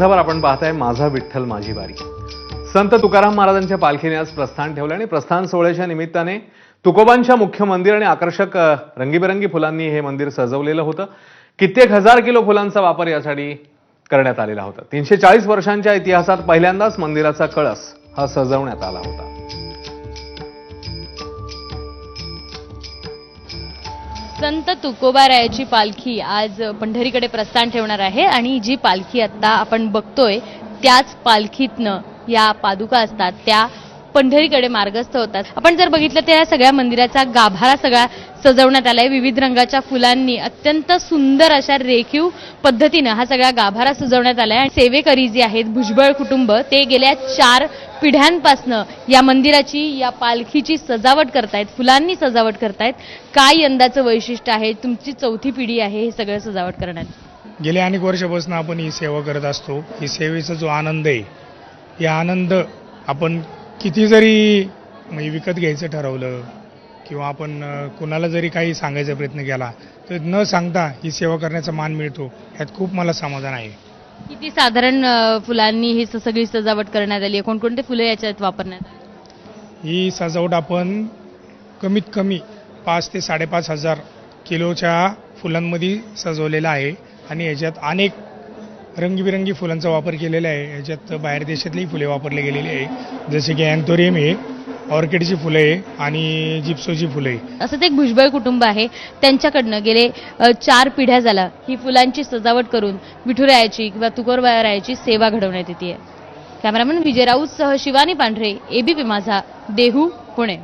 खबर आपण पाहताय माझा विठ्ठल माझी बारी संत तुकाराम महाराजांच्या पालखीने आज प्रस्थान ठेवलं आणि प्रस्थान सोहळ्याच्या निमित्ताने तुकोबांच्या मुख्य मंदिर आणि आकर्षक रंगीबेरंगी फुलांनी हे मंदिर सजवलेलं होतं. कित्येक हजार किलो फुलांचा वापर यासाठी करण्यात आलेला होता. तीनशे चाळीस वर्षांच्या इतिहासात पहिल्यांदाच मंदिराचा कळस हा सजवण्यात आला होता. संत तुकोबारायाची पालखी आज पंढरीकडे प्रस्थान ठेवणार आहे आणि जी पालखी आत्ता आपण बघतोय त्याच पालखीतनं या पादुका असतात त्या पंढरीकडे मार्गस्थ होतात. आपण जर बघितलं तर या सगळ्या मंदिराचा गाभारा सगळा सजवण्यात आलाय. विविध रंगाच्या फुलांनी अत्यंत सुंदर अशा रेखीव पद्धतीनं हा सगळा गाभारा सजवण्यात आलाय. आणि सेवेकरी जे आहेत भुजबळ कुटुंब ते गेल्या चार पिढ्यांपासनं या मंदिराची या पालखीची सजावट करतायत फुलांनी सजावट करतायत. काय यंदाचं वैशिष्ट्य आहे? तुमची चौथी पिढी आहे हे सगळं सजावट करण्यात. गेल्या अनेक वर्षापासून आपण ही सेवा करत असतो. ही सेवेचा जो आनंद आहे या आनंद आपण किती जरी म्हणजे विकत घ्यायचं ठरवलं किंवा आपण कुणाला जरी काही सांगायचा प्रयत्न केला तर न सांगता ही सेवा करण्याचा मान मिळतो ह्यात खूप मला समाधान आहे. किती साधारण फुलांनी ही सगळी सजावट करण्यात आली आहे? कोणकोणते फुलं याच्यात वापरण्यात आली? ही सजावट आपण कमीत कमी पाच ते साडेपाच हजार किलोच्या फुलांमध्ये सजवलेलं आहे आणि याच्यात अनेक रंगीबिरंगी फुलांचा वापर केलेला आहे. याच्यात बाहेर देशातली फुले वापरली गेलेली आहे. जसे की अँथोरियम आहे ऑर्किडची फुलं आहे आणि जिप्सोची फुलं. आहे असंच एक भुजबळ कुटुंब आहे. त्यांच्याकडनं गेले चार पिढ्या झाला ही फुलांची सजावट करून विठुरायाची किंवा तुकोररायाची सेवा घडवण्यात येते कॅमेरामन विजय राऊत सह शिवानी पांढरे एबीपी माझा देहू पुणे.